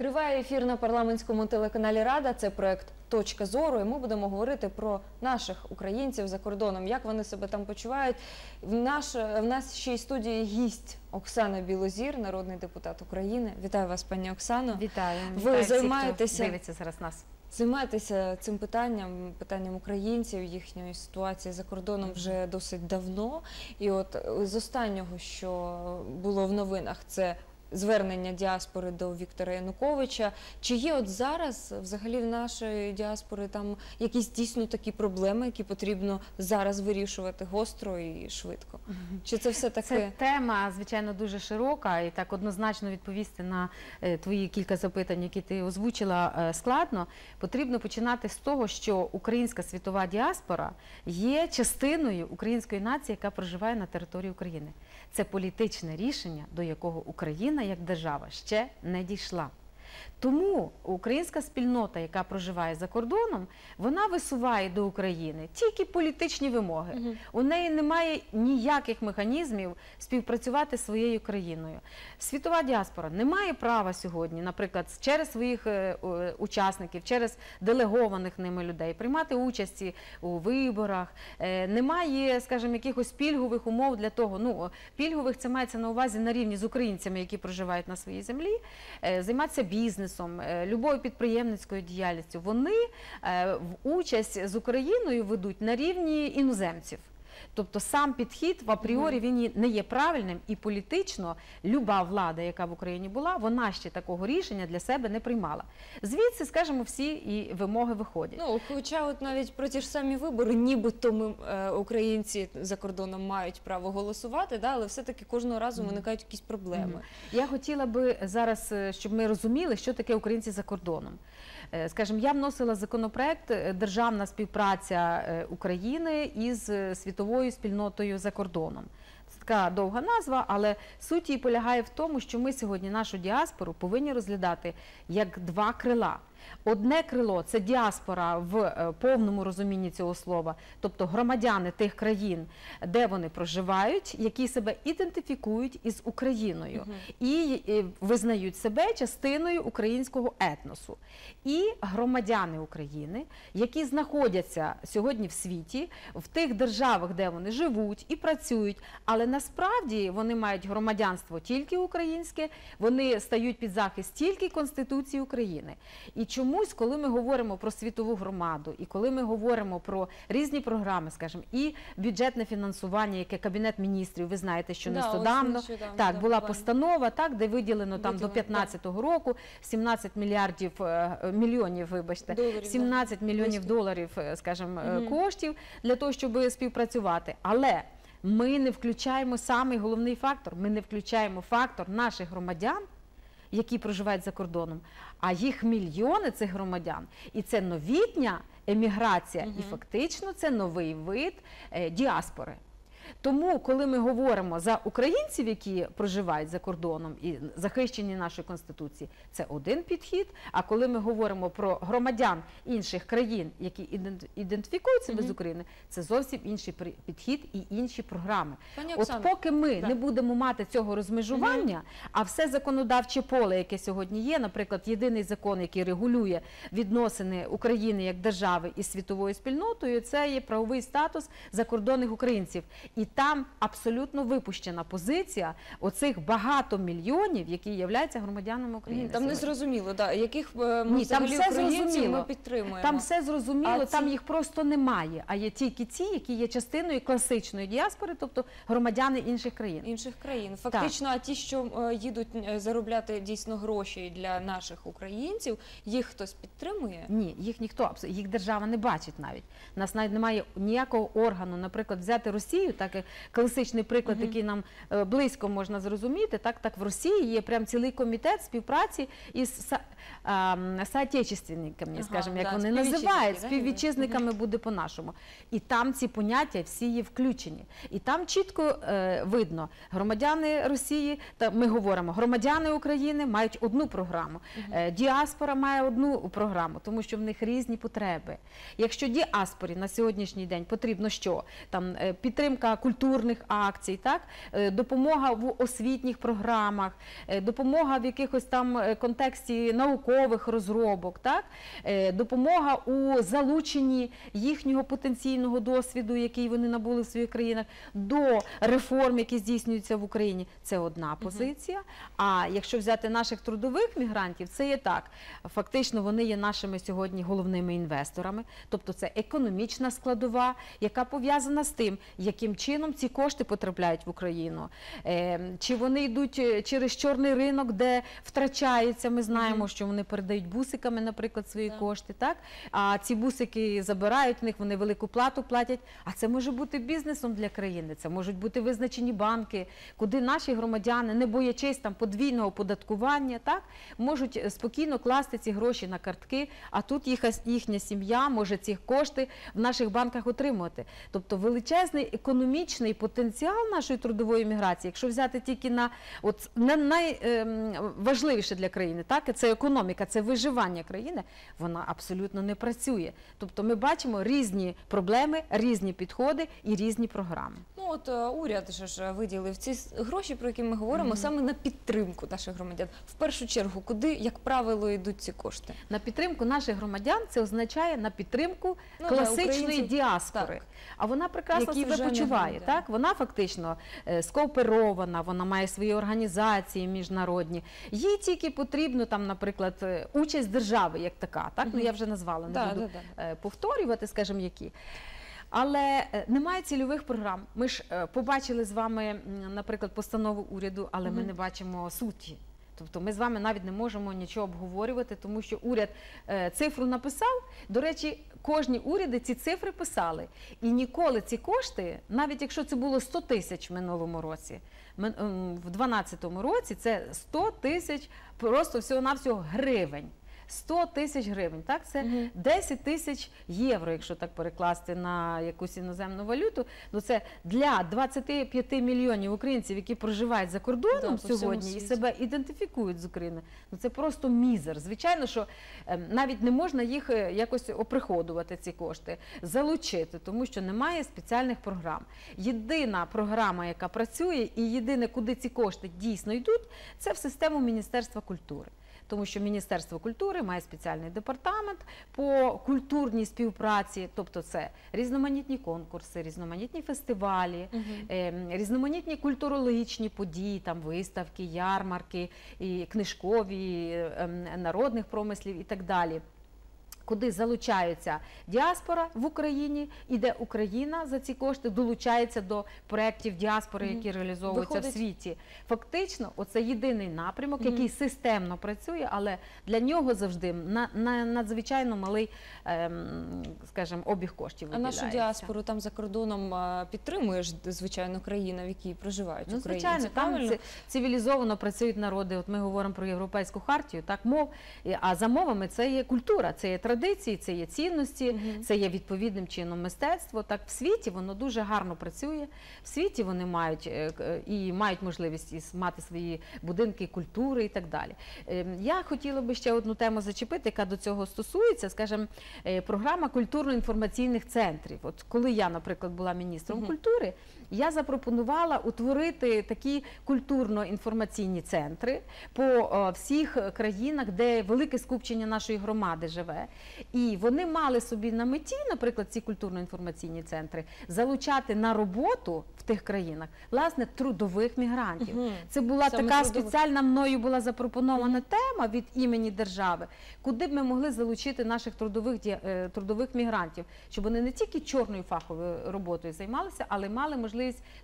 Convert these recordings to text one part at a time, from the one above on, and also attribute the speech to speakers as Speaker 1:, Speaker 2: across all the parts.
Speaker 1: Триває ефір на парламентському телеканалі Рада. Це проект Точка зору. І ми будемо говорити про наших українців за кордоном, як вони себе там почувають. В, наш, в нас ще й студії гість Оксана Білозір, народний депутат України. Вітаю вас, пані Оксано.
Speaker 2: Вітаю.
Speaker 1: Ви
Speaker 2: Вітаю
Speaker 1: займаєтеся-
Speaker 2: хто дивиться зараз нас.
Speaker 1: Займаєтеся цим питанням, питанням українців, їхньої ситуації за кордоном вже досить давно. І от з останнього, що було в новинах, це звернення діаспори до Віктора Януковича. Чи є от зараз взагалі в нашої діаспори там якісь дійсно такі проблеми, які потрібно зараз вирішувати гостро і швидко? Чи це все таки
Speaker 2: Це тема, звичайно, дуже широка, і так однозначно відповісти на е, твої кілька запитань, які ти озвучила, е, складно. Потрібно починати з того, що українська світова діаспора є частиною української нації, яка проживає на території України. Це політичне рішення, до якого Україна як держава ще не дійшла. Тому українська спільнота, яка проживає за кордоном, вона висуває до України тільки політичні вимоги. У неї немає ніяких механізмів співпрацювати зі своєю країною. Світова діаспора не має права сьогодні, наприклад, через своїх е, учасників, через делегованих ними людей приймати участь у виборах. Е, Немає, скажімо, якихось пільгових умов для того. Ну пільгових це мається на увазі на рівні з українцями, які проживають на своїй землі, е, займатися бізнесом, е, любою підприємницькою діяльністю. Вони е, в участь з Україною ведуть на рівні іноземців. Тобто сам підхід в апріорі він не є правильним і політично люба влада, яка в Україні була, вона ще такого рішення для себе не приймала. Звідси, скажімо, всі і вимоги виходять.
Speaker 1: Ну, хоча от навіть про ті ж самі вибори, нібито ми е, українці за кордоном мають право голосувати, да, але все-таки кожного разу виникають якісь проблеми.
Speaker 2: Я хотіла би зараз, е, щоб ми розуміли, що таке українці за кордоном. Е, Скажімо, я вносила законопроект е, Державна співпраця е, України із світовою спільнотою за кордоном. Це така довга назва, але суть її полягає в тому, що ми сьогодні нашу діаспору повинні розглядати як два крила. Одне крило це діаспора в е, повному розумінні цього слова, тобто громадяни тих країн, де вони проживають, які себе ідентифікують із Україною і е, визнають себе частиною українського етносу. І громадяни України, які знаходяться сьогодні в світі, в тих державах, де вони живуть і працюють, але насправді вони мають громадянство тільки українське, вони стають під захист тільки Конституції України. І чомусь, коли ми говоримо про світову громаду, і коли ми говоримо про різні програми, скажімо, і бюджетне фінансування, яке Кабінет міністрів, ви знаєте, що
Speaker 1: Да,
Speaker 2: нещодавно так була постанова, так де виділено там до
Speaker 1: Виділено,
Speaker 2: 15 року 17 мільярдів е, мільйонів, вибачте,
Speaker 1: Доларів, да.
Speaker 2: 17 мільйонів доларів, е, скажімо, е, коштів для того, щоб співпрацювати. Але ми не включаємо самий головний фактор. Ми не включаємо фактор наших громадян. Які проживають за кордоном, а їх мільйони цих громадян, і це новітня еміграція, і фактично це новий вид е, діаспори. Тому, коли ми говоримо за українців, які проживають за кордоном і захищені нашою конституцією, це один підхід. А коли ми говоримо про громадян інших країн, які ідент- ідентифікують себе з України, це зовсім інший підхід і інші програми.
Speaker 1: Пані
Speaker 2: От поки ми
Speaker 1: да.
Speaker 2: не будемо мати цього розмежування, а все законодавче поле, яке сьогодні є, наприклад, єдиний закон, який регулює відносини України як держави із світовою спільнотою, це є правовий статус закордонних українців. І там абсолютно випущена позиція оцих багато мільйонів, які являються громадянами України.
Speaker 1: Там не зрозуміло, да, яких е, ми
Speaker 2: Ні, там все зрозуміло.
Speaker 1: ми підтримуємо.
Speaker 2: Там все зрозуміло,
Speaker 1: А
Speaker 2: там
Speaker 1: ці-
Speaker 2: їх просто немає. А є тільки ті, які є частиною класичної діаспори, тобто громадяни інших країн.
Speaker 1: інших країн. Фактично, а ті, що е, їдуть е, заробляти дійсно гроші для наших українців, їх хтось підтримує.
Speaker 2: Ні, їх ніхто їх держава не бачить навіть. У нас навіть немає ніякого органу, наприклад, взяти Росію, так як класичний приклад,
Speaker 1: Мгм.
Speaker 2: який нам е, близько можна зрозуміти. Так, так в Росії є прям цілий комітет співпраці із а, соотечественниками,
Speaker 1: Ага,
Speaker 2: скажімо, як
Speaker 1: да,
Speaker 2: вони називають, співвітчизниками буде по-нашому. І там ці поняття всі є включені. І там чітко е, видно, громадяни Росії, та ми говоримо, громадяни України мають одну програму, е, діаспора має одну програму, тому що в них різні потреби. Якщо діаспорі на сьогоднішній день потрібно що? Там е, підтримка підтримка культурних акцій, так е, допомога в освітніх програмах, е, допомога в якихось там е, контексті наукових розробок, так е, допомога у залученні їхнього потенційного досвіду, який вони набули в своїх країнах, до реформ, які здійснюються в Україні. Це одна позиція. А якщо взяти наших трудових мігрантів, це є так. Фактично, вони є нашими сьогодні головними інвесторами, тобто це економічна складова, яка пов'язана з тим, яким чином ці кошти потрапляють в Україну. Е, Чи вони йдуть е, через чорний ринок, де втрачається. Ми знаємо, що вони передають бусиками, наприклад, свої
Speaker 1: Так.
Speaker 2: кошти. Так а ці бусики забирають в них, вони велику плату платять. А це може бути бізнесом для країни. Це можуть бути визначені банки, куди наші громадяни, не боячись там подвійного оподаткування, так можуть е, спокійно класти ці гроші на картки. А тут їх, їхня сім'я може ці кошти в наших банках отримувати. Тобто величезний економічний потенціал нашої трудової міграції, якщо взяти тільки на от на найважливіше для країни, так це економіка, це виживання країни, вона абсолютно не працює. Тобто ми бачимо різні проблеми, різні підходи і різні програми.
Speaker 1: Ну от е, уряд же ж виділив ці гроші, про які ми говоримо, саме на підтримку наших громадян. В першу чергу, куди, як правило, йдуть ці кошти?
Speaker 2: На підтримку наших громадян це означає на підтримку
Speaker 1: Ну,
Speaker 2: класичної діаспори.
Speaker 1: так.
Speaker 2: А вона прекрасно
Speaker 1: Які
Speaker 2: себе почуває.
Speaker 1: Громадяни.
Speaker 2: Так вона фактично е, скооперована, вона має свої організації міжнародні. Їй тільки потрібно там, наприклад, е, участь держави як така. Так ну я вже назвала, не
Speaker 1: Да,
Speaker 2: буду
Speaker 1: да, да.
Speaker 2: е, повторювати, скажімо, які. Але немає цільових програм. Ми ж побачили з вами, наприклад, постанову уряду, але ми не бачимо суті. Тобто ми з вами навіть не можемо нічого обговорювати, тому що уряд е, цифру написав. До речі, кожні уряди ці цифри писали. І ніколи ці кошти, навіть якщо це було 100 тисяч в минулому році, ем, в 2012 році це 100 тисяч просто всього-навсього гривень. 100 тисяч гривень, так? Це
Speaker 1: Мгм.
Speaker 2: 10 тисяч євро, якщо так перекласти на якусь іноземну валюту. Ну це для 25 мільйонів українців, які проживають за кордоном
Speaker 1: всьому
Speaker 2: сьогодні і себе ідентифікують з Україною. Ну це просто мізер. Звичайно, що ем, навіть не можна їх е, якось оприходувати, ці кошти, залучити, тому що немає спеціальних програм. Єдина програма, яка працює, і єдине, куди ці кошти дійсно йдуть, це в систему Міністерства культури. Тому що Міністерство культури має спеціальний департамент по культурній співпраці, тобто це різноманітні конкурси, різноманітні фестивалі, ем, різноманітні культурологічні події, там виставки, ярмарки, і книжкові ем, народних промислів і так далі. Куди залучаються діаспора в Україні, і де Україна за ці кошти долучається до проєктів діаспори, які реалізовуються
Speaker 1: Виходить-
Speaker 2: в світі. Фактично, оце єдиний напрямок, який системно працює, але для нього завжди на, на надзвичайно малий, ем, скажімо, обіг коштів.
Speaker 1: А нашу діаспору там за кордоном а, підтримує ж, звичайно, країна, в якій проживають
Speaker 2: Ну,
Speaker 1: українці.
Speaker 2: звичайно, там
Speaker 1: правильно?
Speaker 2: ци- цивілізовано працюють народи. От ми говоримо про європейську хартію, так мов. А за мовами це є культура, це є традиції, це є цінності, це є відповідним чином мистецтво. Так в світі воно дуже гарно працює. В світі вони мають е, і мають можливість мати свої будинки культури і так далі. Ем, Я хотіла би ще одну тему зачепити, яка до цього стосується, скажімо, е, програма культурно-інформаційних центрів. От коли я, наприклад, була міністром культури, я запропонувала утворити такі культурно-інформаційні центри по е, всіх країнах, де велике скупчення нашої громади живе. І вони мали собі на меті, наприклад, ці культурно-інформаційні центри, залучати на роботу в тих країнах власне трудових мігрантів. Це була
Speaker 1: Саме
Speaker 2: така
Speaker 1: трудових.
Speaker 2: спеціальна мною була запропонована тема від імені держави, куди б ми могли залучити наших трудових е, трудових мігрантів, щоб вони не тільки чорною фаховою роботою займалися, але мали можливість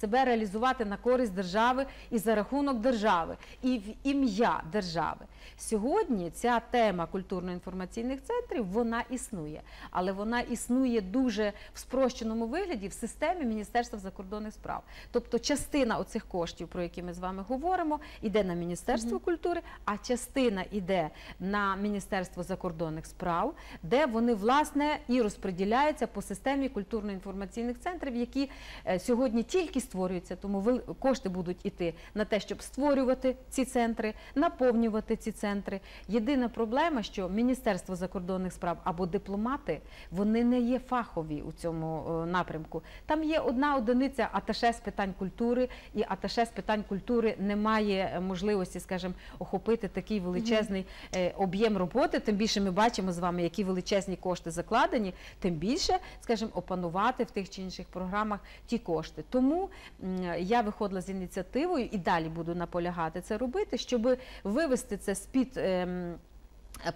Speaker 2: себе реалізувати на користь держави і за рахунок держави, і в ім'я держави. Сьогодні ця тема культурно-інформаційних центрів вона існує, але вона існує дуже в спрощеному вигляді в системі Міністерства закордонних справ. Тобто частина оцих коштів, про які ми з вами говоримо, іде на Міністерство культури, а частина іде на Міністерство закордонних справ, де вони власне і розподіляються по системі культурно-інформаційних центрів, які е, сьогодні тільки створюються, тому кошти будуть іти на те, щоб створювати ці центри, наповнювати ці ці центри. Єдина проблема, що Міністерство закордонних справ або дипломати вони не є фахові у цьому е, напрямку. Там є одна одиниця аташе з питань культури, і аташе з питань культури не має е, можливості, скажімо, охопити такий величезний е, об'єм роботи. Тим більше ми бачимо з вами, які величезні кошти закладені, тим більше, скажімо, опанувати в тих чи інших програмах ті кошти. Тому я виходила з ініціативою і далі буду наполягати це робити, щоб вивести це з-під. ем,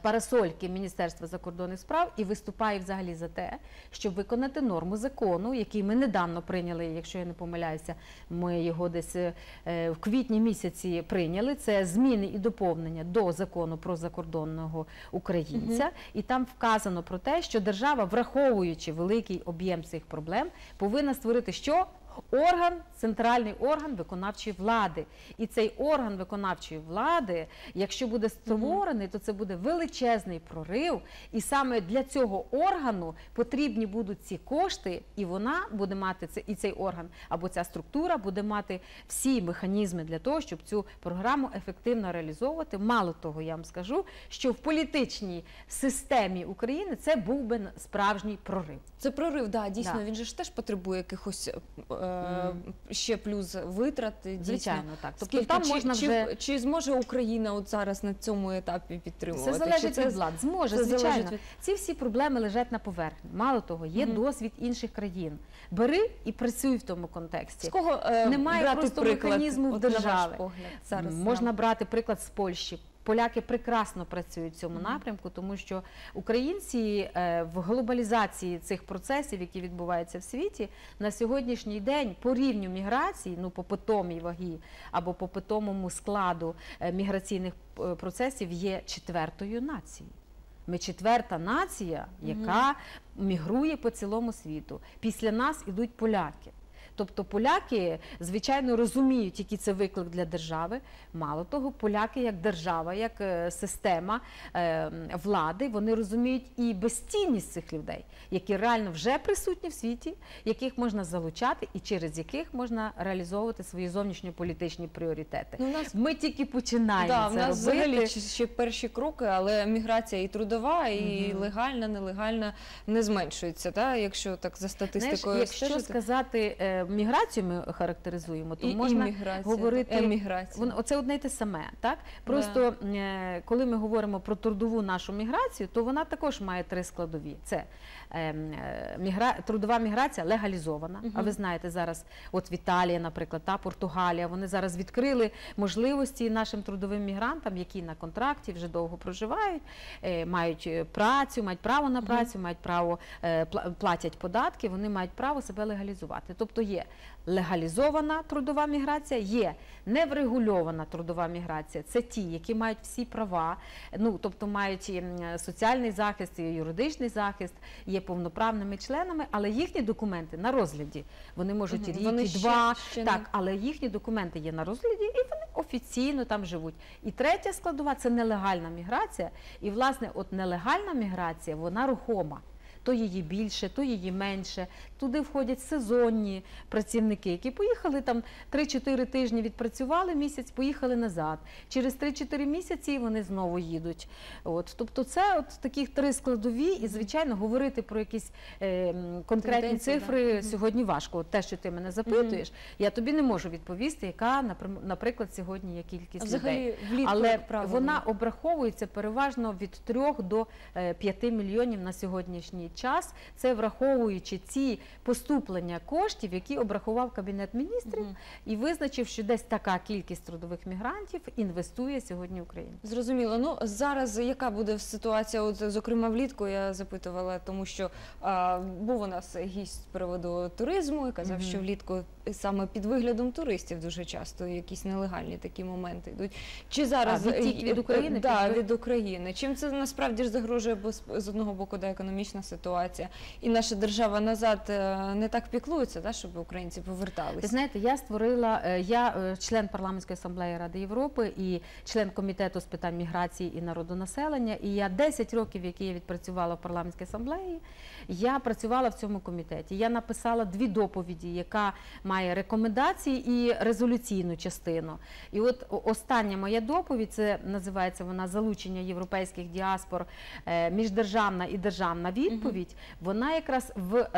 Speaker 2: Парасольки Міністерства закордонних справ і виступає взагалі за те, щоб виконати норму закону, який ми недавно прийняли, якщо я не помиляюся, ми його десь е, в квітні місяці прийняли. Це зміни і доповнення до закону про закордонного українця, і там вказано про те, що держава, враховуючи великий об'єм цих проблем, повинна створити що? Орган, центральний орган виконавчої влади. І цей орган виконавчої влади, якщо буде створений, то це буде величезний прорив. І саме для цього органу потрібні будуть ці кошти, і вона буде мати це, і цей орган або ця структура буде мати всі механізми для того, щоб цю програму ефективно реалізовувати. Мало того, я вам скажу, що в політичній системі України це був би справжній прорив.
Speaker 1: Це прорив, да, дійсно,
Speaker 2: Да.
Speaker 1: він же ж теж потребує якихось е. Ще плюс витрат. Дійсно.
Speaker 2: Звичайно, так. Тобто
Speaker 1: Скільки,
Speaker 2: там
Speaker 1: чи,
Speaker 2: можна
Speaker 1: чи,
Speaker 2: вже
Speaker 1: чи зможе Україна от зараз на цьому етапі підтримувати? Чи
Speaker 2: залежить
Speaker 1: це
Speaker 2: від влад. Зможе,
Speaker 1: це
Speaker 2: звичайно.
Speaker 1: залежить від-
Speaker 2: Ці всі проблеми лежать на поверхні. Мало того, є досвід інших країн. Бери і працюй в тому контексті.
Speaker 1: З кого е,
Speaker 2: Немає
Speaker 1: брати
Speaker 2: просто
Speaker 1: приклад,
Speaker 2: механізму в
Speaker 1: от,
Speaker 2: держави.
Speaker 1: зараз
Speaker 2: Можна брати приклад з Польщі. Поляки прекрасно працюють в цьому напрямку, тому що українці е, в глобалізації цих процесів, які відбуваються в світі, на сьогоднішній день по рівню міграції, ну по питомій вагі або по питомому складу е, міграційних е, процесів є четвертою нацією. Ми четверта нація, яка мігрує по цілому світу. Після нас ідуть поляки. Тобто поляки, звичайно, розуміють, який це виклик для держави. Мало того, поляки як держава, як е, система е, влади, вони розуміють і безцінність цих людей, які реально вже присутні в світі, яких можна залучати і через яких можна реалізовувати свої зовнішньополітичні пріоритети.
Speaker 1: Ну, нас
Speaker 2: Ми тільки починаємо
Speaker 1: Да,
Speaker 2: це
Speaker 1: нас
Speaker 2: робити.
Speaker 1: взагалі ще- перші кроки, але міграція і трудова, і
Speaker 2: Мгм.
Speaker 1: легальна, нелегальна не зменшується, та, якщо так за
Speaker 2: Знаєш,
Speaker 1: статистикою
Speaker 2: якщо
Speaker 1: стежити.
Speaker 2: сказати е, міграцію, ми характеризуємо, то
Speaker 1: і
Speaker 2: можна
Speaker 1: імміграція,
Speaker 2: говорити-
Speaker 1: еміграція.
Speaker 2: Воно оце одне й те саме, так просто е, коли ми говоримо про трудову нашу міграцію, то вона також має три складові: це ем, е, мігра... трудова міграція легалізована. А ви знаєте, зараз от в Італії, наприклад, та Португалія, вони зараз відкрили можливості нашим трудовим мігрантам, які на контракті вже довго проживають, е, мають працю, мають право на працю, мають право платять податки, вони мають право себе легалізувати. Тобто є легалізована трудова міграція, є неврегульована трудова міграція. Це ті, які мають всі права, ну тобто мають ем, соціальний захист, і юридичний захист, є повноправними членами, але їхні документи на розгляді. Вони можуть
Speaker 1: Мгм.
Speaker 2: рік
Speaker 1: Вони
Speaker 2: і
Speaker 1: ще-
Speaker 2: два.
Speaker 1: ще
Speaker 2: так,
Speaker 1: не-
Speaker 2: але їхні документи є на розгляді, і вони офіційно там живуть. І третя складова це нелегальна міграція. І власне, от нелегальна міграція, вона рухома. То її більше, то її менше. Туди входять сезонні працівники, які поїхали там 3-4 тижні, відпрацювали місяць, поїхали назад. Через 3-4 місяці вони знову їдуть. От, тобто, це от таких три складові, і звичайно, говорити про якісь е, конкретні
Speaker 1: Тенденції,
Speaker 2: цифри
Speaker 1: да.
Speaker 2: Сьогодні важко. От те, що ти мене запитуєш, я тобі не можу відповісти, яка наприклад сьогодні є кількість
Speaker 1: А
Speaker 2: людей.
Speaker 1: взагалі влітку,
Speaker 2: Але
Speaker 1: як правило,
Speaker 2: вона обраховується переважно від 3 до 5 мільйонів на сьогоднішній час. Це враховуючи ці поступлення коштів, які обрахував кабінет міністрів, і визначив, що десь така кількість трудових мігрантів інвестує сьогодні Україна.
Speaker 1: Зрозуміло. Ну зараз яка буде ситуація? От зокрема влітку я запитувала, тому що а, був у нас гість з приводу туризму і казав, що влітку саме під виглядом туристів дуже часто якісь нелегальні такі моменти йдуть. Чи зараз
Speaker 2: А, від України
Speaker 1: Да, від України. Чим це насправді ж загрожує бо з- одного боку да, економічна ситуація? і наша держава назад не так піклується, да, щоб українці
Speaker 2: Ви
Speaker 1: поверталися.
Speaker 2: знаєте, я створила, е, я е, член парламентської асамблеї Ради Європи і член комітету з питань міграції і народонаселення. І я 10 років, які я відпрацювала в парламентській асамблеї, я працювала в цьому комітеті. Я написала дві доповіді, яка має рекомендації і резолюційну частину. І от остання моя доповідь, це називається вона залучення європейських діаспор, е, міждержавна і державна відповідь. Вона якраз в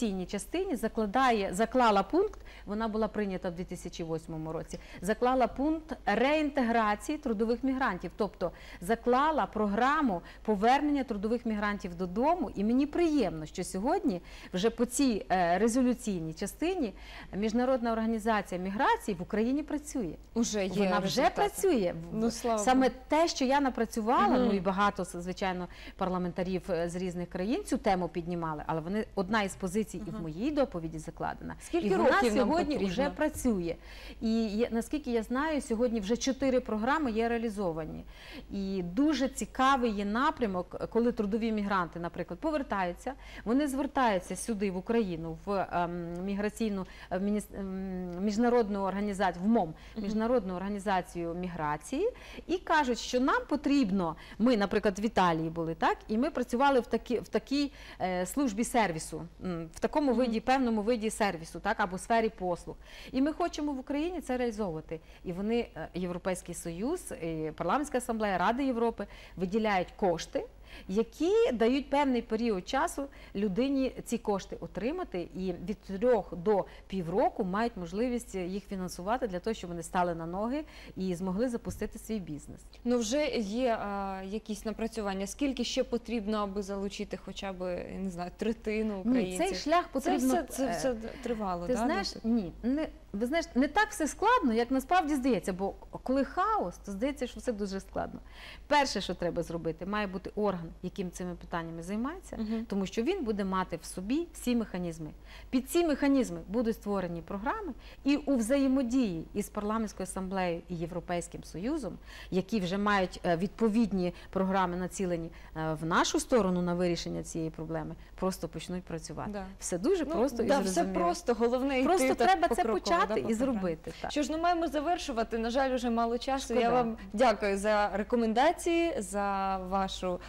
Speaker 2: резолюційній частині закладає, заклала пункт, вона була прийнята в 2008 році, заклала пункт реінтеграції трудових мігрантів, тобто заклала програму повернення трудових мігрантів додому. І мені приємно, що сьогодні вже по цій е, резолюційній частині міжнародна організація міграції в Україні працює.
Speaker 1: Уже є
Speaker 2: Вона вже
Speaker 1: результати.
Speaker 2: працює.
Speaker 1: Ну, слава
Speaker 2: Саме
Speaker 1: Богу.
Speaker 2: те, що я напрацювала,
Speaker 1: Мгм.
Speaker 2: ну і багато звичайно парламентарів е, з різних країн цю тему піднімали, але вони одна із позицій і в моїй доповіді закладена.
Speaker 1: Скільки
Speaker 2: і вона
Speaker 1: років
Speaker 2: сьогодні
Speaker 1: потрібно?
Speaker 2: вже працює. І є- наскільки я знаю, сьогодні вже чотири програми є реалізовані. І дуже цікавий є напрямок, коли трудові мігранти, наприклад, повертаються, вони звертаються сюди в Україну в ем, міграційну е, мініс- ем, міжнародну організацію в МОМ, міжнародну організацію міграції, і кажуть, що нам потрібно. Ми, наприклад, в Італії були так, і ми працювали в такі в такій е, службі сервісу, в такому виді, певному виді сервісу, так або сфері послуг. І ми хочемо в Україні це реалізовувати. І вони, е, Європейський Союз, і парламентська асамблея Ради Європи виділяють кошти. Які дають певний період часу людині ці кошти отримати, і від трьох до півроку мають можливість їх фінансувати для того, щоб вони стали на ноги і змогли запустити свій бізнес.
Speaker 1: Ну вже є а, якісь напрацювання. Скільки ще потрібно, аби залучити хоча б не знаю третину
Speaker 2: Ні,
Speaker 1: українців?
Speaker 2: цей шлях
Speaker 1: це
Speaker 2: потрібно.
Speaker 1: все це
Speaker 2: е,
Speaker 1: все тривало.
Speaker 2: Ти
Speaker 1: да,
Speaker 2: знаєш,
Speaker 1: досить?
Speaker 2: ні, не ви знаєш, не так все складно, як насправді здається. Бо коли хаос, то здається, що все дуже складно. Перше, що треба зробити, має бути орган, яким цими питаннями займається,
Speaker 1: Мгм.
Speaker 2: тому що він буде мати в собі всі механізми. Під ці механізми будуть створені програми, і у взаємодії із парламентською асамблеєю і Європейським Союзом, які вже мають е, відповідні програми націлені е, в нашу сторону на вирішення цієї проблеми, просто почнуть працювати.
Speaker 1: Да.
Speaker 2: Все дуже
Speaker 1: Ну,
Speaker 2: просто
Speaker 1: да,
Speaker 2: і
Speaker 1: все просто, головне йти
Speaker 2: Просто
Speaker 1: так
Speaker 2: треба це
Speaker 1: покроково,
Speaker 2: почати
Speaker 1: да,
Speaker 2: і зробити. Так.
Speaker 1: Що ж, ну маємо завершувати. На жаль, уже мало часу. Я вам дякую за рекомендації, за вашу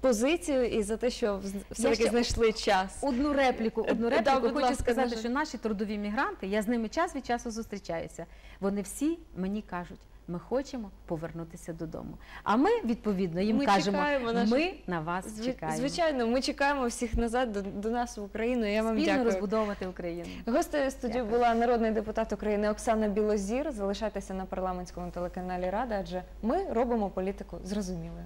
Speaker 1: позицію і за те, що все таки знайшли час.
Speaker 2: Одну репліку, одну репліку
Speaker 1: будь
Speaker 2: хочу
Speaker 1: ласка,
Speaker 2: сказати, що наші трудові мігранти, я з ними час від часу зустрічаюся. Вони всі мені кажуть, ми хочемо повернутися додому. А ми відповідно їм
Speaker 1: Ми
Speaker 2: кажемо,
Speaker 1: чекаємо наших-
Speaker 2: ми на вас
Speaker 1: Зви-
Speaker 2: чекаємо.
Speaker 1: Звичайно, ми чекаємо всіх назад до, до нас в Україну. Я вам
Speaker 2: Спільно
Speaker 1: дякую.
Speaker 2: розбудовувати Україну.
Speaker 1: Гостею студії
Speaker 2: Дякую.
Speaker 1: була народний депутат України Оксана Білозір. Залишайтеся на парламентському телеканалі Рада, адже ми робимо політику зрозумілою.